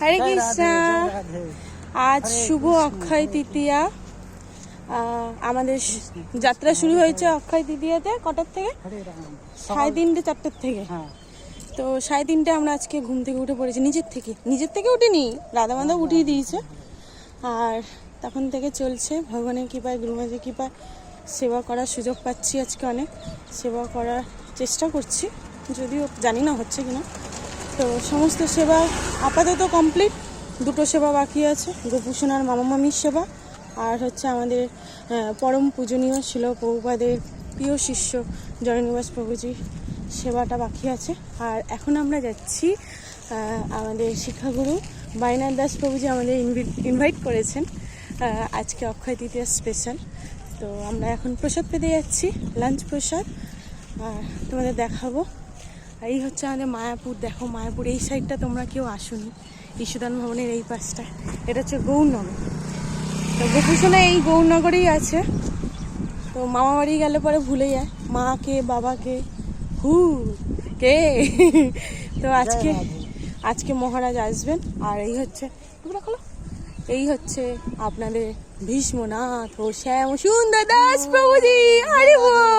হরে কৃষ্ণ। আজ শুভ অক্ষয় তৃতীয়া। আমাদের যাত্রা শুরু হয়েছে অক্ষয় তৃতীয়াতে কটার থেকে? সাড়ে তিনটে চারটের থেকে। হ্যাঁ। তো সাড়ে তিনটে আমরা আজকে ঘুম থেকে উঠে পড়েছি নিজের থেকে। নিজের থেকে উঠিনি রাধা মাধব উঠিয়ে দিয়েছে। আর তখন থেকে চলছে ভগবানের কৃপায় গুরুমাজের কৃপায় সেবা করার সুযোগ পাচ্ছি আজকে অনেক। সেবা করার চেষ্টা করছি যদিও জানি না হচ্ছে কিনা। তো সমস্ত সেবা আপাতত কমপ্লিট দুটো সেবা বাকি আছে, গোপুসোনার মামা মামির সেবা, আর হচ্ছে আমাদের পরম পূজনীয় ছিল প্রভুপাদের প্রিয় শিষ্য জয়নিবাস প্রভুজির সেবাটা বাকি আছে। আর এখন আমরা যাচ্ছি আমাদের শিক্ষাগুরু বাইনাথ দাস প্রভুজি আমাদের ইনভাইট করেছেন আজকে অক্ষয় তৃতীয়া স্পেশাল তো আমরা এখন প্রসাদ পেতে যাচ্ছি লাঞ্চ প্রসাদ, আর তোমাদের দেখাবো আর এই হচ্ছে আমাদের মায়াপুর। দেখো মায়াপুর এই সাইডটা তোমরা কেউ আসুনি। ঈশ্বদান ভবনের এই পাশটা। এটা হচ্ছে গৌরনগর। তো গোপুসোনা এই গৌরনগরেই আছে। তো মামা বাড়ি গেলে পরে ভুলে যায়। মাকে বাবাকে হু কে? তো আজকে আজকে মহারাজ আসবেন। আর এই হচ্ছে টুকরা খোলো। এই হচ্ছে আপনাদের ভীষ্মনাথ ও শ্যাম সুন্দর দাস প্রভুজি। আরে বল।